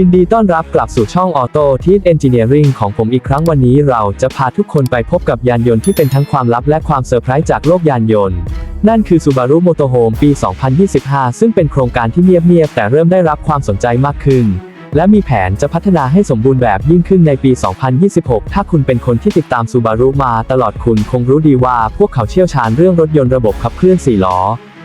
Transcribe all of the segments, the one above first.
ยินดีต้อนรับกลับสู่ช่องออโต้ทีสเอนจิเนียริงของผมอีกครั้งวันนี้เราจะพาทุกคนไปพบกับยานยนต์ที่เป็นทั้งความลับและความเซอร์ไพรส์จากโลกยานยนต์ นั่นคือ Subaru Motorhome ปี 2025 ซึ่งเป็นโครงการที่เงียบๆแต่เริ่มได้รับความสนใจมากขึ้น และมีแผนจะพัฒนาให้สมบูรณ์แบบยิ่งขึ้นในปี 2026 ถ้าคุณเป็นคนที่ติดตาม Subaru มาตลอดคุณคงรู้ดีว่าพวกเขาเชี่ยวชาญเรื่องรถยนต์ระบบขับเคลื่อน4ล้อ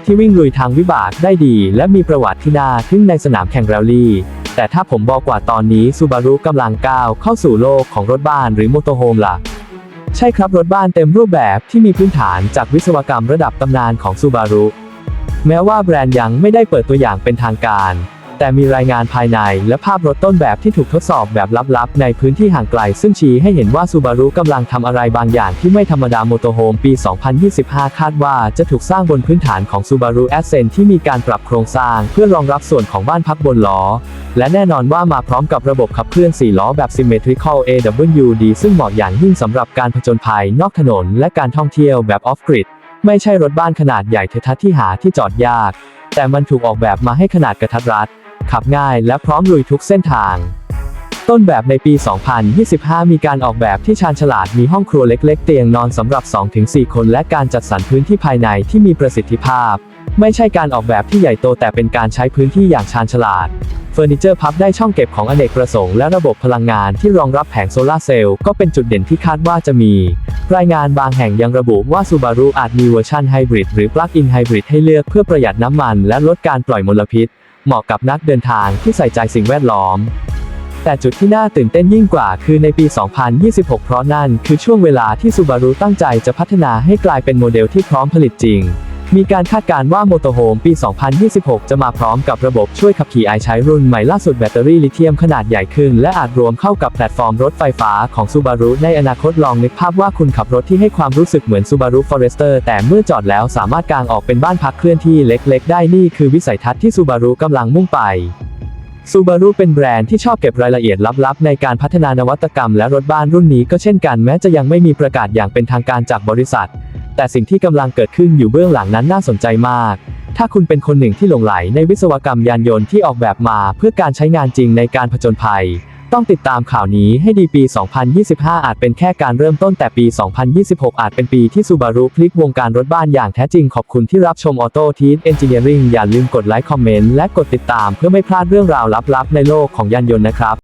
ที่วิ่งลุยทางวิบากได้ดี และมีประวัติที่น่าทึ่งในสนามแข่งแรลลี่ แต่ถ้าผมบอกว่าตอนนี้ Subaru กำลังก้าวเข้าสู่โลกของรถบ้านหรือมอเตอร์โฮมล่ะ ใช่ครับรถบ้านเต็มรูปแบบที่มีพื้นฐานจากวิศวกรรมระดับตำนานของ Subaru แม้ว่าแบรนด์ยังไม่ได้เปิดตัวอย่างเป็นทางการ แต่มีรายงานภายในและภาพรถต้นแบบที่ถูกทดสอบแบบลับๆ ในพื้นที่ห่างไกล ซึ่งชี้ให้เห็นว่า Subaru กำลังทำอะไรบางอย่างที่ไม่ธรรมดาโมอเตโฮมปี 2025 คาดว่าจะถูกสร้างบนพื้นฐานของ Subaru Ascent ที่มีการปรับโครงสร้าง เพื่อรองรับส่วนของบ้านพักบนล้อ และแน่นอนว่ามาพร้อมกับระบบขับเคลื่อน 4 ล้อแบบ Symmetrical AWD ซึ่งเหมาะอย่างยิ่งสำหรับการผจญภัยนอกถนน และการท่องเที่ยวแบบ Off-Grid ไม่ใช่รถบ้านขนาดใหญ่เทอะทะที่หาที่จอดยาก แต่มันถูกออกแบบมาให้ขนาดกระทัดรัด ขับง่ายและพร้อมลุยทุกเส้นทาง ต้นแบบในปี 2025 มีการออกแบบที่ชาญฉลาดมีห้องครัวเล็ก ๆ เตียงนอนสำหรับ 2-4 คนและการจัดสรรพื้นที่ภายในที่มีประสิทธิภาพ ไม่ใช่การออกแบบที่ใหญ่โตแต่เป็นการใช้พื้นที่อย่างชาญฉลาดเฟอร์นิเจอร์พับได้ช่องเก็บของอเนกประสงค์และระบบพลังงานที่รองรับแผงโซลาร์เซลล์ก็เป็นจุดเด่นที่คาดว่าจะมี รายงานบางแห่งยังระบุว่า Subaru อาจมีเวอร์ชันไฮบริดหรือ Plug-in Hybrid ให้เลือกเพื่อประหยัดน้ำมันและลดการปล่อยมลพิษ เหมาะกับนักเดินทางที่ใส่ใจสิ่งแวดล้อม แต่จุดที่น่าตื่นเต้นยิ่งกว่าคือในปี 2026 เพราะนั่นคือช่วงเวลาที่ Subaru ตั้งใจจะพัฒนาให้กลายเป็นโมเดลที่พร้อมผลิตจริง มีการคาดการณ์ว่า Motorhome ปี 2026 จะมาพร้อมกับระบบช่วยขับขี่ไอใช้รุ่นใหม่ล่าสุดแบตเตอรี่ลิเธียมขนาดใหญ่ขึ้น และอาจรวมเข้ากับแพลตฟอร์มรถไฟฟ้าของ Subaru ในอนาคตลองนึกภาพว่าคุณขับรถที่ให้ความรู้สึกเหมือน Subaru Forester แต่เมื่อจอดแล้วสามารถกางออกเป็นบ้านพักเคลื่อนที่เล็กๆ ได้นี่คือวิสัยทัศน์ที่ Subaru กำลังมุ่งไปซูบารุเป็นแบรนด์ที่ชอบเก็บรายละเอียดลับๆ ในการพัฒนานวัตกรรมและรถบ้านรุ่นนี้ก็เช่นกันแม้จะยังไม่มีประกาศอย่างเป็นทางการจากบริษัท แต่สิ่งที่กำลังเกิดขึ้นอยู่เบื้องหลังนั้นน่าสนใจมาก ถ้าคุณเป็นคนหนึ่งที่หลงไหลในวิศวกรรมยานยนต์ที่ออกแบบมาเพื่อการใช้งานจริงในการผจญภัย ต้องติดตามข่าวนี้ให้ดีปี 2025 อาจเป็นแค่การเริ่มต้นแต่ปี 2026 อาจเป็นปีที่ซูบารุพลิกวงการรถบ้านอย่างแท้จริงขอบคุณที่รับชมออโต้ทีสเอนจิเนียริงอย่าลืมกดไลค์คอมเมนต์และกดติดตามเพื่อไม่พลาดเรื่องราวลับๆในโลกของยานยนต์นะครับ